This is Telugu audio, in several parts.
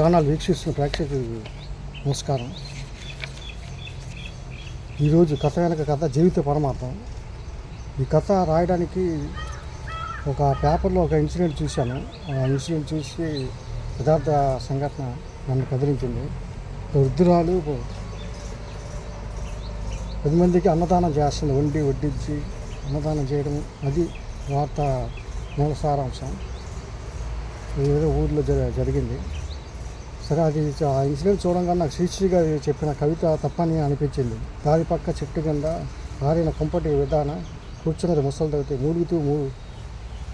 ఛానల్ వీక్షిస్తున్న ప్రేక్షకులకు నమస్కారం. ఈరోజు కథ వెనక కథ జీవిత పరమార్థం. ఈ కథ రాయడానికి ఒక పేపర్లో ఒక ఇన్సిడెంట్ చూశాను. ఆ ఇన్సిడెంట్ చూసి యథార్థ సంఘటన నన్ను కదిలించింది. వృద్ధురాలు పది మందికి అన్నదానం చేస్తుంది. వండి వడ్డించి అన్నదానం చేయడం అది వార్త మూల సారాంశం. ఏదో ఊర్లో జరిగింది. సరే అది ఆ ఇన్సిడెంట్ చూడంగా నాకు శ్రీశ్రీ గారు చెప్పిన కవిత తప్పని అనిపించింది. దారి పక్క చెట్టు కింద ఆరిన కుంపటి విధాన కూర్చున్నది ముసలిదవుతాయి మూడుగుతూ మూ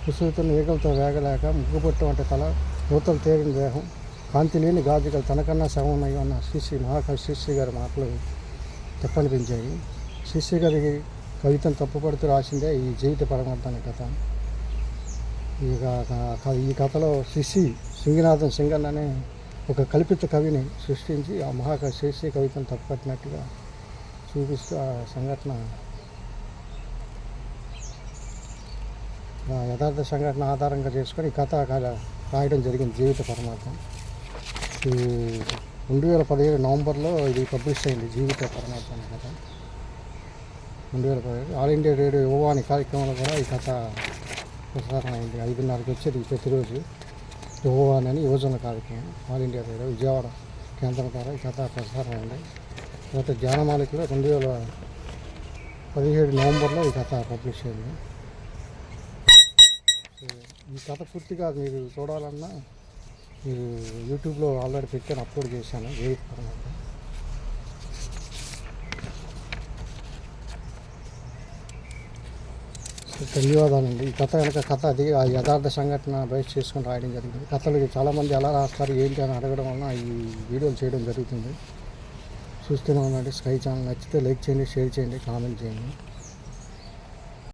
ముసుగుతున్న ఈగలతో వేగలేక ముగ్గుపట్టు వంటి తల యువతలు తేరిన దేహం. కాంతి లేని గాజుగలు తనకన్నా శవమై ఉన్న శ్రీశ్రీ మహాకవి శ్రీశ్రీ గారి మాటలు తప్పనిపించాయి. శ్రీశ్రీ గారి కవితను తప్పుపడుతూ రాసిందే ఈ జీవిత పరమార్థాన్ని కథ. ఈ ఈ కథలో శిశి సింగనాథం సింగన్ అనే ఒక కల్పిత కవిని సృష్టించి ఆ మహాకవి శ్రీశ్రీ కవితను తప్పుపట్టినట్టుగా చూపిస్తూ ఆ సంఘటన యథార్థ సంఘటన ఆధారంగా చేసుకొని ఈ కథ కథ రాయడం జరిగింది జీవిత పరమార్థం. ఈ రెండు వేల పదిహేడు నవంబర్లో ఇది పబ్లిష్ అయింది జీవిత పరమార్థం అనే కథ. రెండు వేల పదిహేడు ఆల్ ఇండియా రేడియో యువవాణి అనే కార్యక్రమంలో కూడా ఈ కథ ప్రసారం అయింది. ఐదున్నరకి వచ్చేది ప్రతిరోజు. యువవాన్ అని యువజన కార్యక్రమం ఆల్ ఇండియా రేడియో విజయవాడ కేంద్రం ద్వారా ఈ కథ ప్రసారం అయింది. తర్వాత జ్ఞానమాలికలో రెండు వేల పదిహేడు నవంబర్లో ఈ కథ పబ్లిష్ అయింది. ఈ కథ పూర్తిగా మీరు చూడాలన్నా మీరు యూట్యూబ్లో ఆల్రెడీ పెట్టాను అప్లోడ్ చేశాను. ఏ ధన్యవాదాలండి ఈ కథ వెనక కథ అది ఆ యథార్థ సంఘటన బయట చేసుకుని రాయడం జరిగింది. కథలు చాలామంది ఎలా రాస్తారు ఏంటి అని అడగడం వలన ఈ వీడియోలు చేయడం జరుగుతుంది. చూస్తూనే ఉండండి. స్కై ఛానల్ నచ్చితే లైక్ చేయండి షేర్ చేయండి కామెంట్ చేయండి.